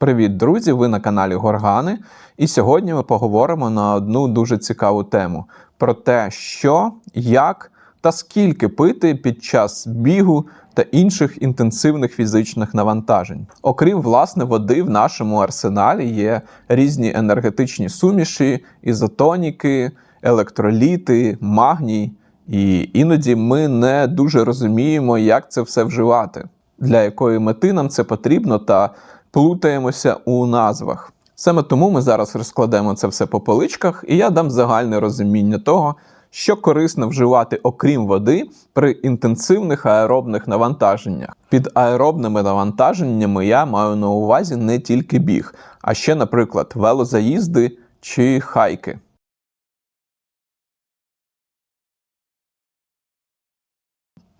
Привіт, друзі! Ви на каналі Горгани. І сьогодні ми поговоримо на одну дуже цікаву тему про те, що, як та скільки пити під час бігу та інших інтенсивних фізичних навантажень. Окрім власне води, в нашому арсеналі є різні енергетичні суміші, ізотоніки, електроліти, магній. І іноді ми не дуже розуміємо, як це все вживати, для якої мети нам це потрібно, та плутаємося у назвах. Саме тому ми зараз розкладемо це все по поличках, і я дам загальне розуміння того, що корисно вживати окрім води при інтенсивних аеробних навантаженнях. Під аеробними навантаженнями я маю на увазі не тільки біг, а ще, наприклад, велозаїзди чи хайки.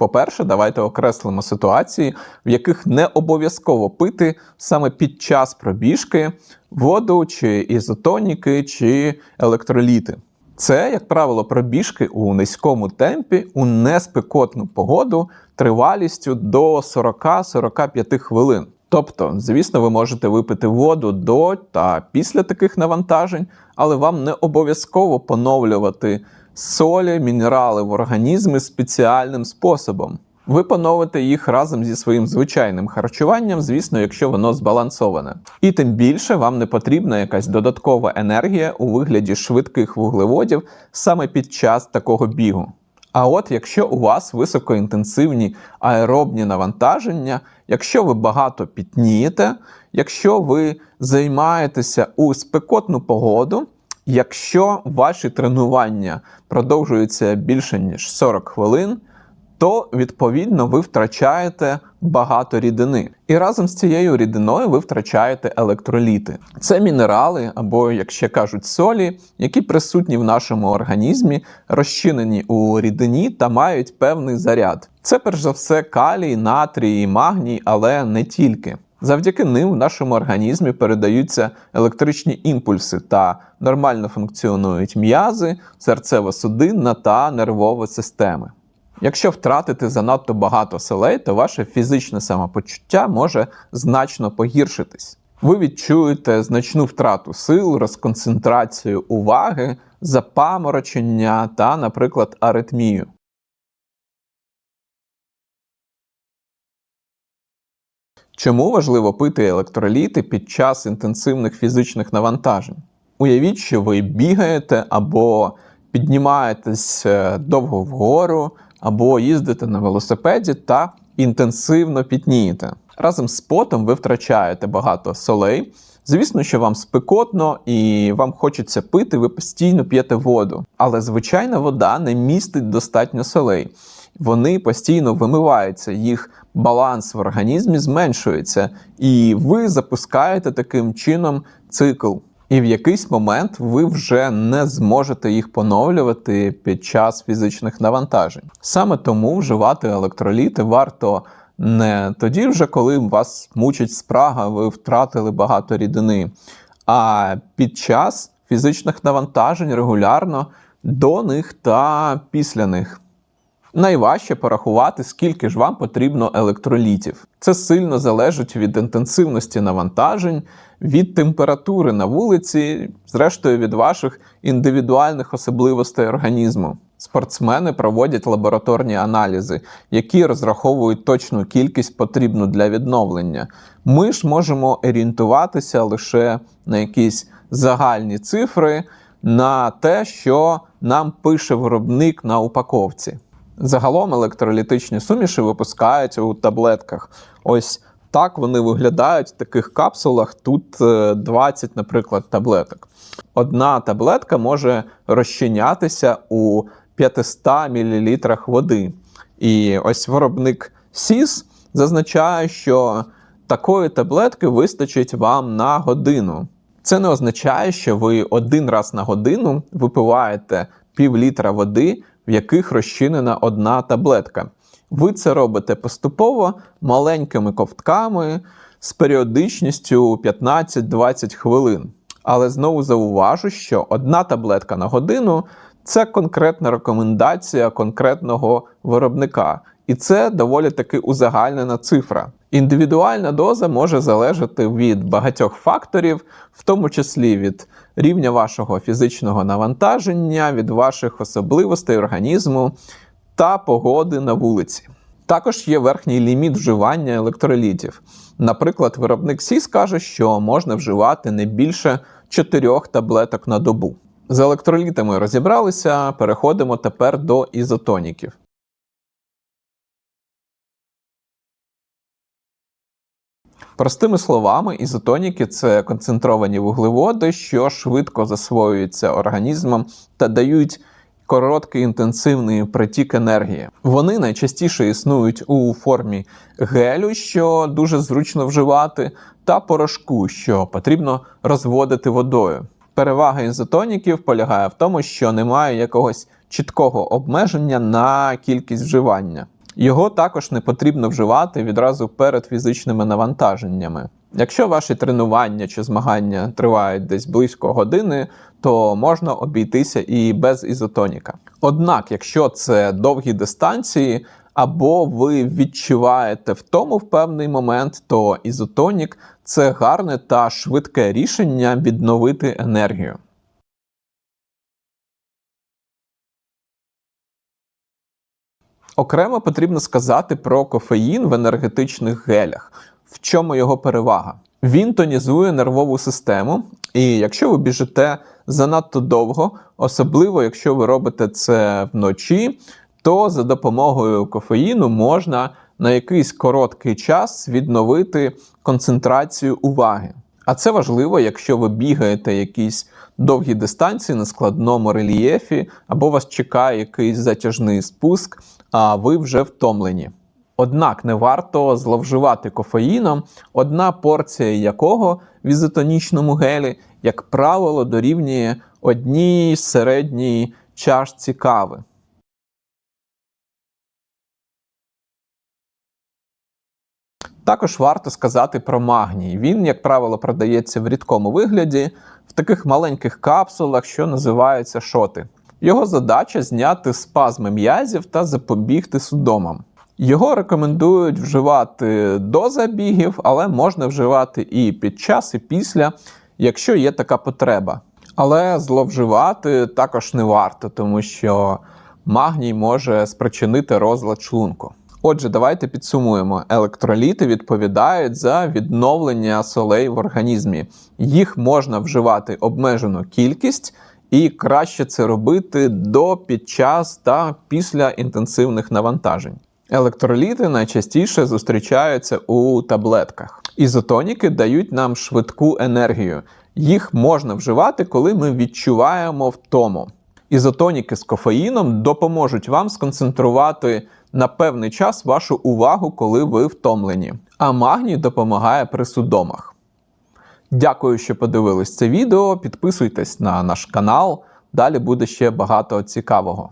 По-перше, давайте окреслимо ситуації, в яких не обов'язково пити саме під час пробіжки воду чи ізотоніки чи електроліти. Це, як правило, пробіжки у низькому темпі у неспекотну погоду тривалістю до 40-45 хвилин. Тобто, звісно, ви можете випити воду до та після таких навантажень, але вам не обов'язково поновлювати солі, мінерали в організмі спеціальним способом. Ви поновите їх разом зі своїм звичайним харчуванням, звісно, якщо воно збалансоване. І тим більше вам не потрібна якась додаткова енергія у вигляді швидких вуглеводів саме під час такого бігу. А от якщо у вас високоінтенсивні аеробні навантаження, якщо ви багато пітнієте, якщо ви займаєтеся у спекотну погоду, якщо ваші тренування продовжуються більше ніж 40 хвилин, то відповідно ви втрачаєте багато рідини. І разом з цією рідиною ви втрачаєте електроліти. Це мінерали, або, як ще кажуть, солі, які присутні в нашому організмі, розчинені у рідині та мають певний заряд. Це перш за все калій, натрій, магній, але не тільки. Завдяки ним в нашому організмі передаються електричні імпульси та нормально функціонують м'язи, серцево-судинна та нервова системи. Якщо втратити занадто багато селей, то ваше фізичне самопочуття може значно погіршитись. Ви відчуєте значну втрату сил, розконцентрацію уваги, запаморочення та, наприклад, аритмію. Чому важливо пити електроліти під час інтенсивних фізичних навантажень? Уявіть, що ви бігаєте або піднімаєтесь е, довго вгору, або їздите на велосипеді та інтенсивно пітнієте. Разом з потом ви втрачаєте багато солей. Звісно, що вам спекотно і вам хочеться пити, ви постійно п'єте воду. Але звичайна вода не містить достатньо солей. Вони постійно вимиваються, їх баланс в організмі зменшується, і ви запускаєте таким чином цикл. І в якийсь момент ви вже не зможете їх поновлювати під час фізичних навантажень. Саме тому вживати електроліти варто не тоді, вже коли вас мучить спрага, ви втратили багато рідини, а під час фізичних навантажень регулярно до них та після них. Найважче порахувати, скільки ж вам потрібно електролітів. Це сильно залежить від інтенсивності навантажень, від температури на вулиці, зрештою від ваших індивідуальних особливостей організму. Спортсмени проводять лабораторні аналізи, які розраховують точну кількість потрібну для відновлення. Ми ж можемо орієнтуватися лише на якісь загальні цифри, на те, що нам пише виробник на упаковці. Загалом електролітичні суміші випускаються у таблетках. Ось так вони виглядають в таких капсулах. Тут 20, е, наприклад, таблеток. Одна таблетка може розчинятися у 500 мл води. І ось виробник СІС зазначає, що такої таблетки вистачить вам на годину. Це не означає, що ви один раз на годину випиваєте пів літра води в яких розчинена одна таблетка. Ви це робите поступово маленькими ковтками з періодичністю 15-20 хвилин. Але знову зауважу, що одна таблетка на годину це конкретна рекомендація конкретного виробника. І це доволі таки узагальнена цифра. Індивідуальна доза може залежати від багатьох факторів, в тому числі від рівня вашого фізичного навантаження, від ваших особливостей організму та погоди на вулиці. Також є верхній ліміт вживання електролітів. Наприклад, виробник СІС каже, що можна вживати не більше 4 таблеток на добу. З електролітами розібралися, переходимо тепер до ізотоніків. Простими словами, ізотоніки це концентровані вуглеводи, що швидко засвоюються організмом та дають короткий інтенсивний притік енергії. Вони найчастіше існують у формі гелю, що дуже зручно вживати, та порошку, що потрібно розводити водою. Перевага ізотоніків полягає в тому, що немає якогось чіткого обмеження на кількість вживання. Його також не потрібно вживати відразу перед фізичними навантаженнями. Якщо ваші тренування чи змагання тривають десь близько години, то можна обійтися і без ізотоніка. Однак, якщо це довгі дистанції, або ви відчуваєте втому в певний момент, то ізотонік це гарне та швидке рішення відновити енергію. Окремо потрібно сказати про кофеїн в енергетичних гелях. В чому його перевага? Він тонізує нервову систему, і якщо ви біжите занадто довго, особливо якщо ви робите це вночі, то за допомогою кофеїну можна на якийсь короткий час відновити концентрацію уваги. А це важливо, якщо ви бігаєте якісь довгі дистанції на складному рельєфі, або вас чекає якийсь затяжний спуск, а ви вже втомлені. Однак не варто зловживати кофеїном, одна порція якого в ізотонічному гелі, як правило, дорівнює одній середній чашці кави. Також варто сказати про магній. Він, як правило, продається в рідкому вигляді в таких маленьких капсулах, що називаються шоти. Його задача зняти спазми м'язів та запобігти судомам. Його рекомендують вживати до забігів, але можна вживати і під час, і після, якщо є така потреба. Але зловживати також не варто, тому що магній може спричинити розлад шлунку. Отже, давайте підсумуємо: електроліти відповідають за відновлення солей в організмі. Їх можна вживати обмежену кількість, і краще це робити до, під час та після інтенсивних навантажень. Електроліти найчастіше зустрічаються у таблетках. Ізотоніки дають нам швидку енергію. Їх можна вживати, коли ми відчуваємо втому. Ізотоніки з кофеїном допоможуть вам сконцентрувати на певний час вашу увагу, коли ви втомлені. А магній допомагає при судомах. Дякую, що подивились це відео. Підписуйтесь на наш канал. Далі буде ще багато цікавого.